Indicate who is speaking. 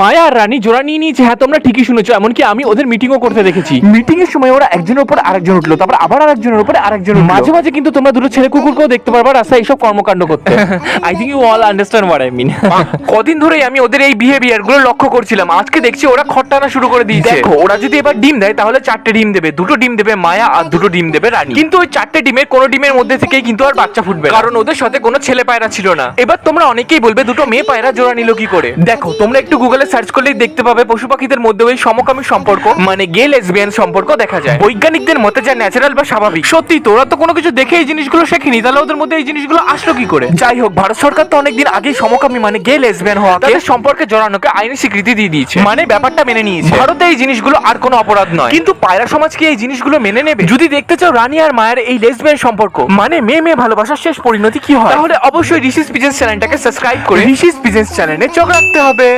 Speaker 1: মায়া আর রানী জোড়া নিয়ে নিয়েছে হ্যাঁ তোমরা ঠিকই শুনেছো এমনকি আমি ওদের মিটিংও করতে দেখেছি।
Speaker 2: মিটিং এর সময় ওরা একজনের উপর আরেকজন উঠল তারপর আবার আরেকজনের উপরে আরেকজন
Speaker 1: মাঝে মাঝে কিন্তু তোমরা দুটো ছেলে কুকুরকেও দেখতে পারবা রাস্তায় এইসব কর্মকাণ্ড করতে। I think you all understand what I mean কদিন ধরেই আমি ওদের এই বিহেভিয়ারগুলো লক্ষ্য করছিলাম। আজকে দেখছি ওরা খট্টানা শুরু করে দিয়েছে। দেখো ওরা যদি এবার ডিম দেয় তাহলে চারটে ডিম দেবে দুটো ডিম দেবে মায়া আর দুটো ডিম দেবে রানী। কিন্তু ওই চারটে ডিমের কোনো ডিমের মধ্যে থেকেই কিন্তু আর বাচ্চা ফুটবে কারণ ওদের সাথে কোনো ছেলে পায়রা ছিল না। এবার তোমরা অনেকেই বলবে দুটো মেয়ে পায়রা জোড়া নিল কি করে? দেখো তোমরা একটু গুগলে সার্চ করলেই দেখতে পাবে পশু পাখিদের মধ্যে ওই সমকামী সম্পর্ক মানে গে লেসবিয়ান সম্পর্ক দেখা যায়। বৈজ্ঞানিকদের মতে যা ন্যাচারাল বা স্বাভাবিক। সত্যি তোরা তো কোনো কিছু দেখে এই জিনিসগুলো শেখেনি তাহলে ওদের মধ্যে এই জিনিসগুলো আসলো কি করে? যাই হোক ভারত সরকার তো অনেকদিন আগেই সমকামী মানে গে লেসবিয়ান হওয়া তাদের সম্পর্কে জড়ানোকে আইনি স্বীকৃতি দিয়ে দিয়েছে। মানে ব্যাপারটা মেনে নিয়েছে। ভারতে এই জিনিসগুলো আর কোনো অপরাধ নয়। কিন্তু পায়রা সমাজ কি এই জিনিসগুলো মেনে নেবে? যদি দেখতে চাও রানী আর মায়ের এই লেসবিয়ান সম্পর্ক মানে মেয়ে মেয়ে ভালোবাসার শেষ পরিণতি কি হয়? তাহলে অবশ্যই ঋষিস পিজেন্স চ্যানেলটাকে সাবস্ক্রাইব করে ঋষিস পিজেন্স চ্যানেলে চোখ রাখতে হবে।